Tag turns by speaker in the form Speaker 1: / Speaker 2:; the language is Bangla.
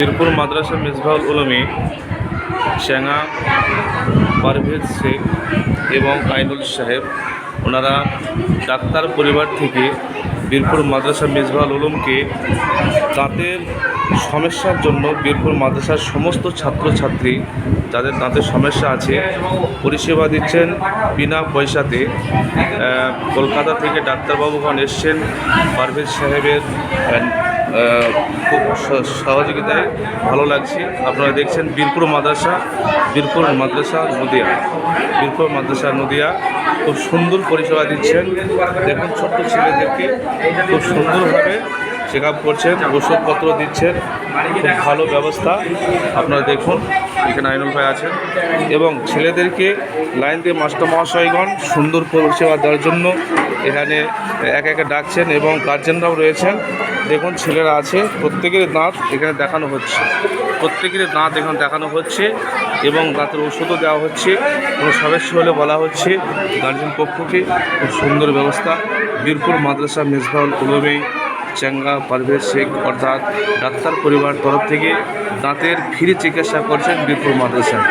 Speaker 1: বীরপুর মাদ্রাসা মিসবাহুল উলুমে চ্যাঙা পারভেজ শেখ এবং আইনুল সাহেব, ওনারা ডাক্তার পরিবার থেকে বীরপুর মাদ্রাসা মিসবাহুল উলুমকে দাঁতের সমস্যার জন্য বীরপুর মাদ্রাসার সমস্ত ছাত্রছাত্রী যাদের দাঁতের সমস্যা আছে, পরিষেবা দিচ্ছেন বিনা পয়সাতে। কলকাতা থেকে ডাক্তারবাবুগণ এসছেন পারভেজ সাহেবের খুব সহযোগিতায় ভালো লাগছে। আপনারা দেখছেন বীরপুর মাদ্রাসা বীরপুর মাদ্রাসা নদিয়া। বীরপুর মাদ্রাসা নদিয়া খুব সুন্দর পরিষেবা দিচ্ছেন। দেখুন ছোট্ট ছেলেদেরকে খুব সুন্দরভাবে চেক আপ করছেন, ওষুধপত্র দিচ্ছেন। খুব ভালো ব্যবস্থা আপনারা দেখুন। এখানে আইনুল ভাই আছেন এবং ছেলেদেরকে লাইন দিয়ে মাস্টার মহাশয়গণ সুন্দর পরিষেবা দেওয়ার জন্য এখানে এক একে ডাকছেন এবং গার্জেনরাও রয়েছেন। দেখুন ছেলেরা আছে, প্রত্যেকের দাঁত এখানে দেখানো হচ্ছে। প্রত্যেকের দাঁত এখানে দেখানো হচ্ছে এবং দাঁতের ওষুধও দেওয়া হচ্ছে। কোনো সমস্যা হলে বলা হচ্ছে গার্জেন পক্ষকে খুব সুন্দর ব্যবস্থা। বীরপুর মাদ্রাসা মেজবাউল উলুমে চাঙ্গা পারভেজ শেখ অর্থাৎ ডাক্তার পরিবার তরফ থেকে দাঁতের ফ্রি চিকিৎসা করছেন বীরপুর মাদ্রাসায়